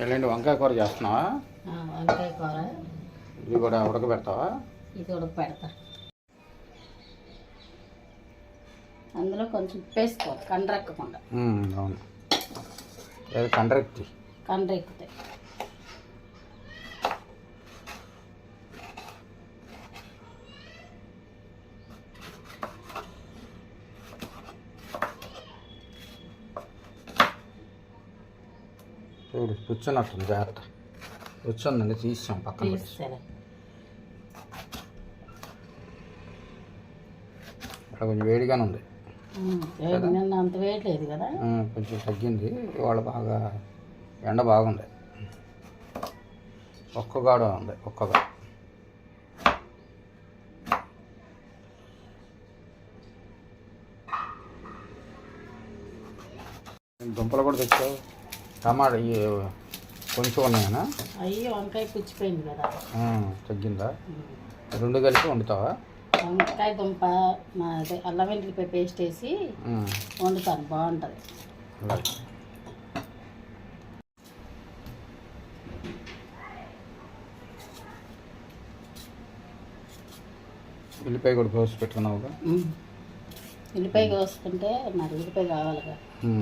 చెల్లండి వంకాయ కూర చేస్తున్నావా? వంకాయ కూర. ఇది కూడా ఉడకబెడతావా? ఇది ఉడక పెడతా అందులో కొంచెం ఉప్పు వేసుకో కండ్రెక్కకుండా. అవును. ఏది కండ్రెక్తి కండ్రెక్కుతాయి. చూడు పుచ్చున్నట్టుంది జాగ్రత్త. పుచ్చుందండి తీసాం పక్కన ఇక్కడ కొంచెం వేడిగానే ఉంది. అంత వేయట్లేదు కదా? ఉమ్, కొంచెం తగ్గింది. ఇవాళ బాగా ఎండ బాగుంది. ఒక్కగాడు ఉంది ఒక్కగా దుంపలు కూడా తెచ్చావు? టమాటా ఈ కొంచెం ఉన్నాయనా? అయ్యి వంకాయ పుచ్చిపోయింది కదా. తగ్గిందా? రెండు కలిపి వండుతావా? వంకాయ దుంప అదే అల్లం వెల్లుల్లిపాయ పేస్ట్ వేసి వండుతాను బాగుంటుంది. ఉల్లిపాయ కూడా కోసి పెట్టుకున్నావుగా? ఉల్లిపాయ కోసుకుంటే మరి ఉల్లిపాయ కావాలిగా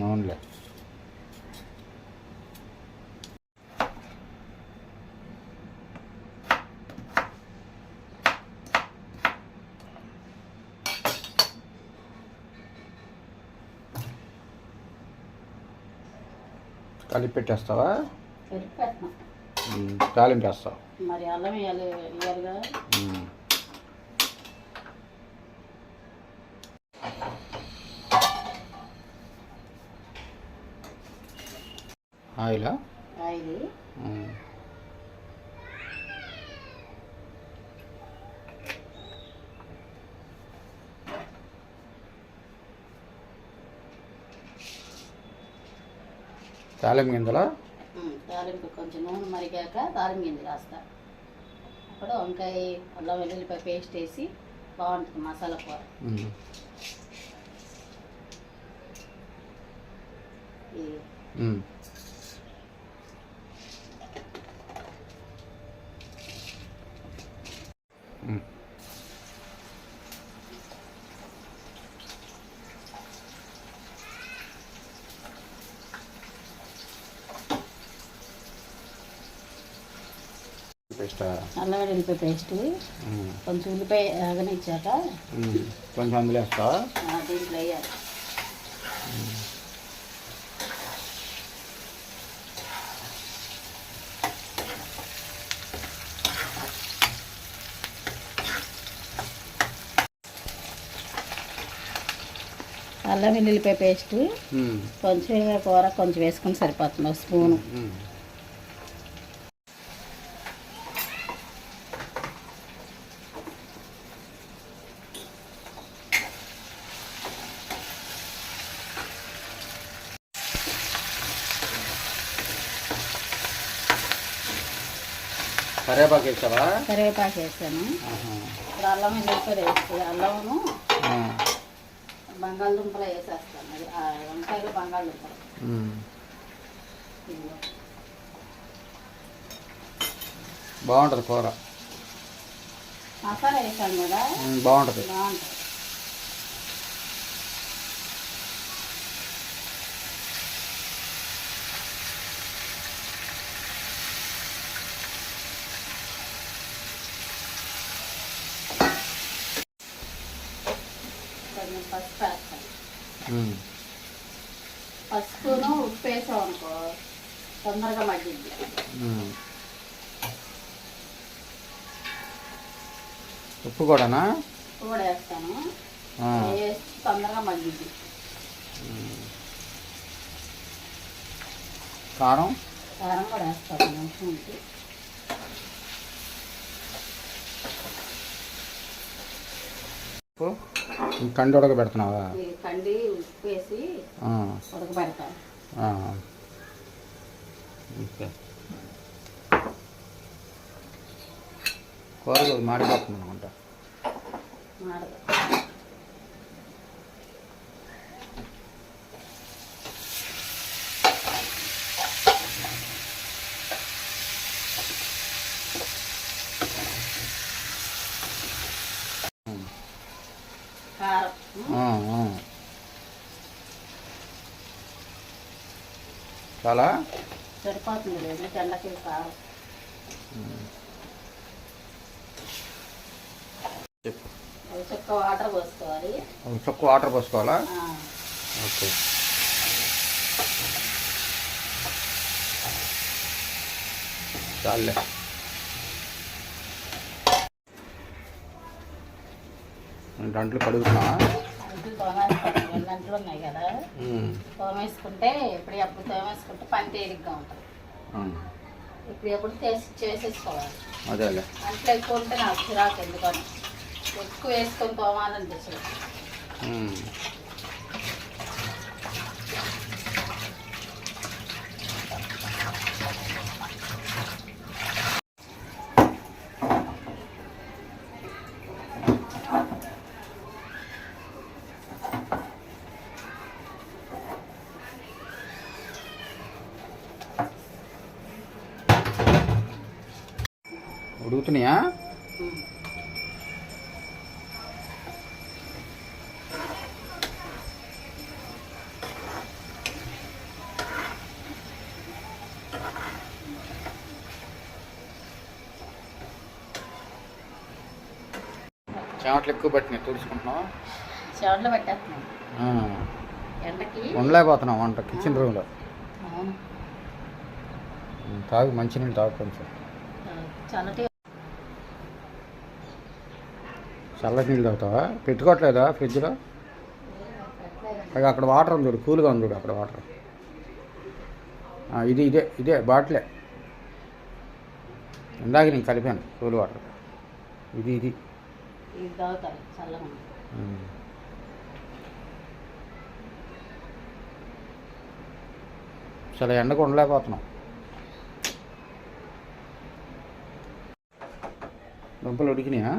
అవునులే. కలిపి పెట్టేస్తావా తాలింపు వేస్తావు. మరి అల్లం. ఆయిలా? ఆయిల్. తాలింపు గింజలా? తాలింపు కొంచెం నూనె మరిగాక తాలింపు గింజలు వేస్తా అప్పుడు వంకాయ అల్లం వెల్లుల్లిపాయ పేస్ట్ వేసి బాగుంటుంది మసాలా కూర. ఇది పేస్టా? అల్లం వెల్లుల్లిపాయ పేస్ట్. కొంచెం ఉల్లిపాయ ఆగనిచ్చాక. కొంచెం అందులో వేస్తావా? ఆ, దీంట్లో వేయాలి. అల్లం వెల్లుల్లిపాయ పేస్ట్. కొంచెం కూర కొంచెం వేసుకొని సరిపోతుంది. స్పూను. కరివేపాకు వేసావా? కరివేపాకు ఆహా. ఇప్పుడు అల్లం వెల్లుల్లిపాయ వేసి అల్లము ఆ. బంగాళదుంపలు వేసేస్తాను. అది ఆ వంకాయలు బంగాళదుంపలు. బాగుంటుంది కూర. మసాలా వేసాను కదా? బాగుంటుంది. బాగుంటుంది కొంచెం పసుపు వేస్తాను ఉమ్. పసుపును ఉప్పు వేసాం అనుకో తొందరగా మగ్గిద్ది ఉమ్. ఉప్పు కూడానా? ఉప్పు కూడా వేస్తాను. వేసి తొందరగా మగ్గిద్ది కారం? కారం కూడా వేస్తాను. కొంచెం ఉంచి ఉప్పు ఈ కండి ఉడకబెడుతున్నావా? కండి ఉప్పు వేసి ఆ. ఉడకబెడతాను ఆ. ఓకే. కూర మాడిపోతుంది అనుకుంటా మాడదు చాలా సరిపోతుంది లేదు చుక్క వాటర్ పోసుకోవాలి. ఒక చుక్క వాటర్ పోసుకోవాలా? ఓకే. చాలే దాంట్లో తోమేసుకుంటాం రెండు ఉన్నాయి కదా. తోమేసుకుంటే ఇప్పుడు ఎప్పుడు తోమేసుకుంటే పని తేలిగ్గా ఉంటుంది. ఇప్పుడు ఎప్పుడు చేసి చేసేసుకోవాలి. అదేలే. అంట్లు ఎక్కువ ఉంటే నాకు చిరాకు ఎందుకని? ఎక్కువ వేసుకొని తోమాలనిపించదు ఉమ్. ఉమ్. చెమటలు ఎక్కువ పట్టినాయి తుడుచుకుంటున్నావా? చెవట్లో పెట్టేస్తున్నాం. ఎండకి? ఉండలేకపోతున్నాం వంట కిచెన్ రూమ్లో. తాగు మంచినీళ్ళు తాగు కొంచెం. చల్లటి చల్లటి నీళ్ళు తాగుతావా? పెట్టుకోవట్లేదా ఫ్రిడ్జ్లో? అక్కడ వాటర్ ఉంది చూడు కూల్గా ఉంది చూడు అక్కడ వాటర్. ఇది ఇదే ఇదే బాటిలే. ఇందాక నేను కలిపాను కూల్ వాటర్. ఇది ఇది. చాలా ఎండకు ఉండలేకపోతున్నాం. దుంపలు ఉడికినాయా?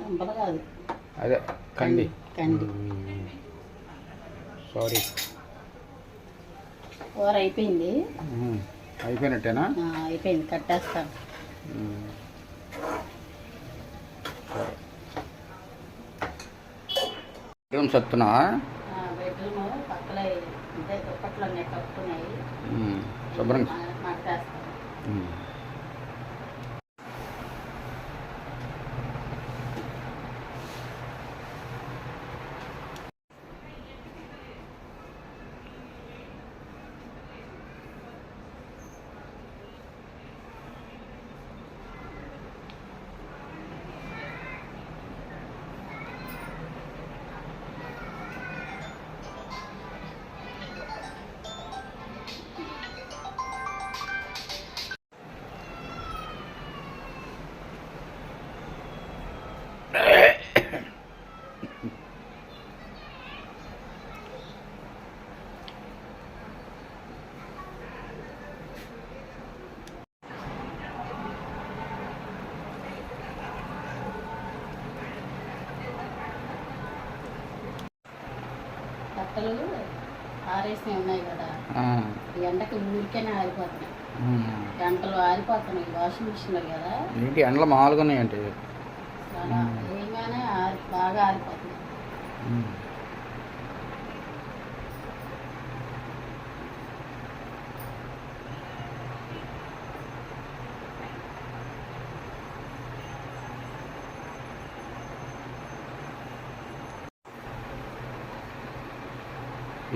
కాదు. అదే కంది. కంది. సారీ. కూర అయిపోయింది. అయిపోయినట్టేనా? అయిపోయింది కట్టేస్తాను ఏం సత్తున్నావా బెడ్రూమ్ పక్కల దుప్పట్లు కప్పుకున్నాయి. శుభ్రం. ఉన్నాయి కదా. ఎండకి ఊరికేనే ఆరిపోతున్నాయి. గంటలు ఆరిపోతున్నాయి వాషింగ్ మిషన్లో కదా. ఏంటి ఎండలు మామూలుగా ఆరి బాగా ఆరిపోతున్నాయి.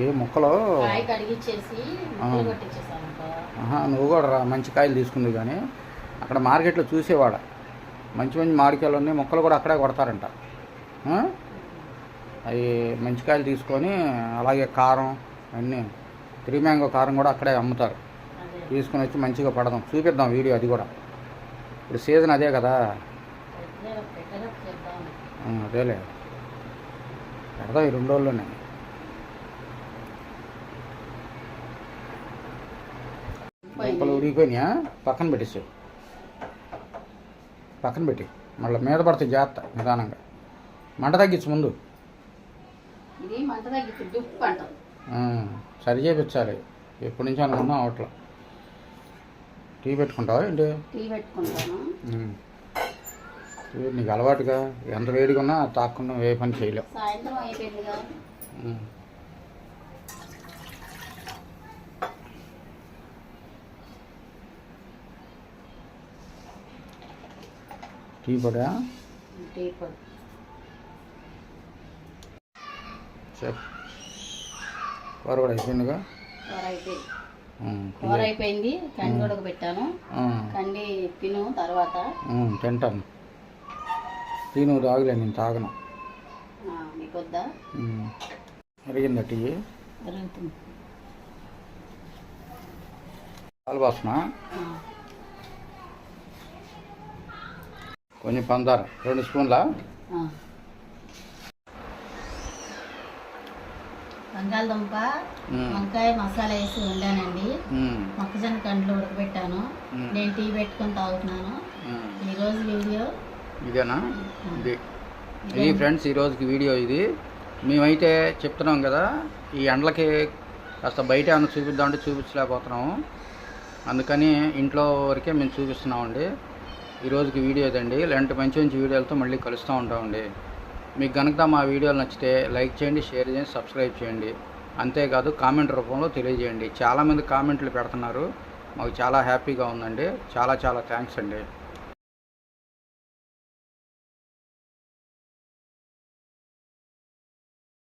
ఏ మొక్కలు? నువ్వు కూడా రా మంచి కాయలు తీసుకుంది కానీ అక్కడ మార్కెట్లో చూసేవాడ. మంచి మంచి మామిడికాయలు ఉన్నాయి మొక్కలు కూడా అక్కడే కొడతారంట? అవి మంచి కాయలు తీసుకొని అలాగే కారం అన్నీ త్రీ మ్యాంగో కారం కూడా అక్కడే అమ్ముతారు. తీసుకుని వచ్చి మంచిగా పడదాం. చూపిద్దాం వీడియో అది కూడా. ఇప్పుడు సీజన్ అదే కదా. అదేలే. పెడదాం ఈ రెండు రోజుల్లోనే. మొక్కలు ఉడిగిపోయినాయా పక్కన పెట్టేసావు పక్కన పెట్టి మళ్ళీ మీద పడితే జాగ్రత్త నిదానంగా. మంట తగ్గించు ముందు. సరి చేయించాలి ఎప్పటి నుంచి అనుకున్నా అవట్లా టీ పెట్టుకుంటావా ఏంటి? టీ పెట్టుకుంటాను. నీకు అలవాటుగా ఎంత వేడిగా ఉన్నా తాకుండా ఏ పని చేయలేవు. టీ పొడా? టీ పొడి. చెప్. కూర కూడా అయిపోయిందిగా? కూర అయిపోయింది. కూర అయిపోయింది. కండి ఉడక పెట్టాను. ఉమ్, కండి తిను తర్వాత. తింటాను. నువ్వు తాగలే నేను తాగను. వద్దా. అరిగిందా టీ? జరుగుతుంది పాలు వాసన కొంచెం పందార రెండు స్పూన్ల. బంగాళదుంప వంకాయ మసాలా వేసి వండానండి. మొక్కజొన్న కండ్లు ఉడకబెట్టాను. నేను టీ పెట్టుకొని తాగుతున్నాను. ఈరోజు వీడియో. ఇదేనా? ఇది. ఇది. ఫ్రెండ్స్ ఈ రోజుకి వీడియో ఇది. మేమైతే చెప్తున్నాం కదా ఈ ఎండలకి కాస్త బయట ఏమైనా చూపిద్దామంటే చూపించలేకపోతున్నాము అందుకని ఇంట్లో వరకే మేము చూపిస్తున్నామండి. ఈ రోజుకి వీడియో ఇదండి. ఇలాంటి మంచి మంచి వీడియోలతో మళ్ళీ కలుస్తూ ఉంటామండి. మీకు కనుక మా వీడియోలు నచ్చితే లైక్ చేయండి షేర్ చేయండి సబ్స్క్రైబ్ చేయండి. అంతేకాదు కామెంట్ రూపంలో తెలియజేయండి. చాలామంది కామెంట్లు పెడుతున్నారు. మాకు చాలా హ్యాపీగా ఉందండి. చాలా చాలా థ్యాంక్స్ అండి.